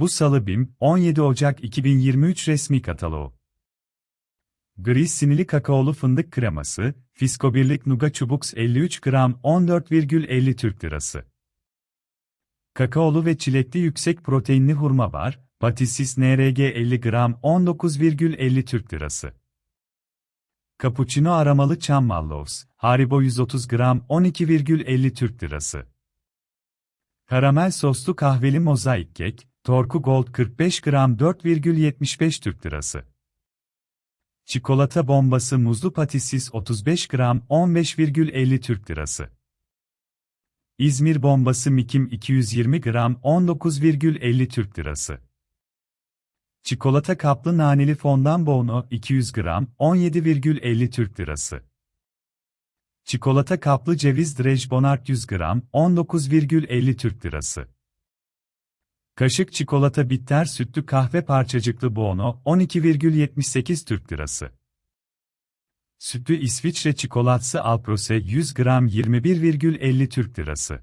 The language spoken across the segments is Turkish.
Bu salı BİM, 17 Ocak 2023 resmi kataloğu. Gri sinili kakaolu fındık kreması, Fisko Birlik Nuga Çubuks 53 gram 14,50 Türk Lirası. Kakaolu ve çilekli yüksek proteinli hurma var, Patisis NRG 50 gram 19,50 Türk Lirası. Cappuccino aramalı çam mallows, Haribo 130 gram 12,50 Türk Lirası. Karamel soslu kahveli mozaik kek, Torku Gold 45 gram 4,75 Türk Lirası. Çikolata bombası muzlu patisis 35 gram 15,50 Türk Lirası. İzmir bombası mikim 220 gram 19,50 Türk Lirası. Çikolata kaplı naneli fondan bono 200 gram 17,50 Türk Lirası. Çikolata kaplı ceviz drej bonart 100 gram 19,50 Türk Lirası. Kaşık çikolata bitter sütlü kahve parçacıklı bono 12,78 Türk Lirası. Sütlü İsviçre çikolatası Alprose 100 gram 21,50 Türk Lirası.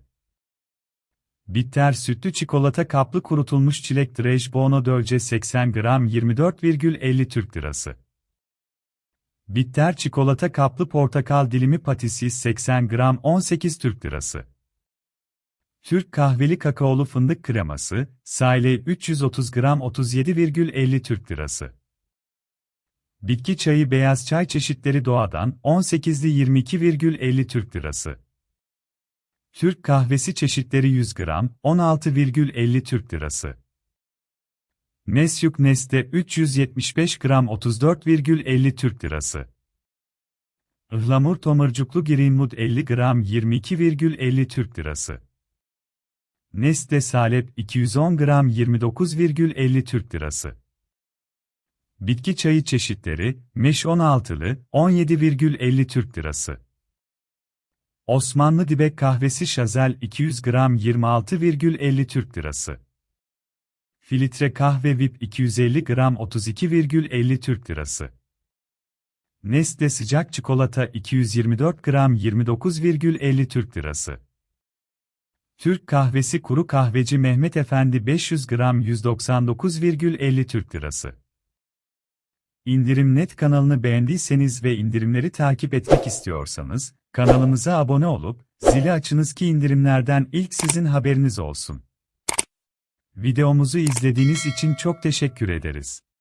Bitter sütlü çikolata kaplı kurutulmuş çilek drej bono dölce 80 gram 24,50 Türk Lirası. Bitter çikolata kaplı portakal dilimi patisi 80 gram 18 Türk Lirası. Türk kahveli kakaolu fındık kreması, sale 330 gram 37,50 Türk Lirası. Bitki çayı beyaz çay çeşitleri doğadan 18'li 22,50 Türk Lirası. Türk kahvesi çeşitleri 100 gram 16,50 Türk Lirası. Nesyuk Neste 375 gram 34,50 Türk Lirası. Ihlamur tomurcuklu Greenwood 50 gram 22,50 Türk Lirası. Neste Salep 210 gram 29,50 Türk Lirası. Bitki çayı çeşitleri, Meş 16'lı, 17,50 Türk Lirası. Osmanlı Dibek kahvesi Şazel 200 gram 26,50 Türk Lirası. Filtre kahve VIP 250 gram 32,50 Türk Lirası. Nestle sıcak çikolata 224 gram 29,50 Türk Lirası. Türk kahvesi kuru kahveci Mehmet Efendi 500 gram 199,50 Türk Lirası. İndirim Net kanalını beğendiyseniz ve indirimleri takip etmek istiyorsanız, kanalımıza abone olup, zili açınız ki indirimlerden ilk sizin haberiniz olsun. Videomuzu izlediğiniz için çok teşekkür ederiz.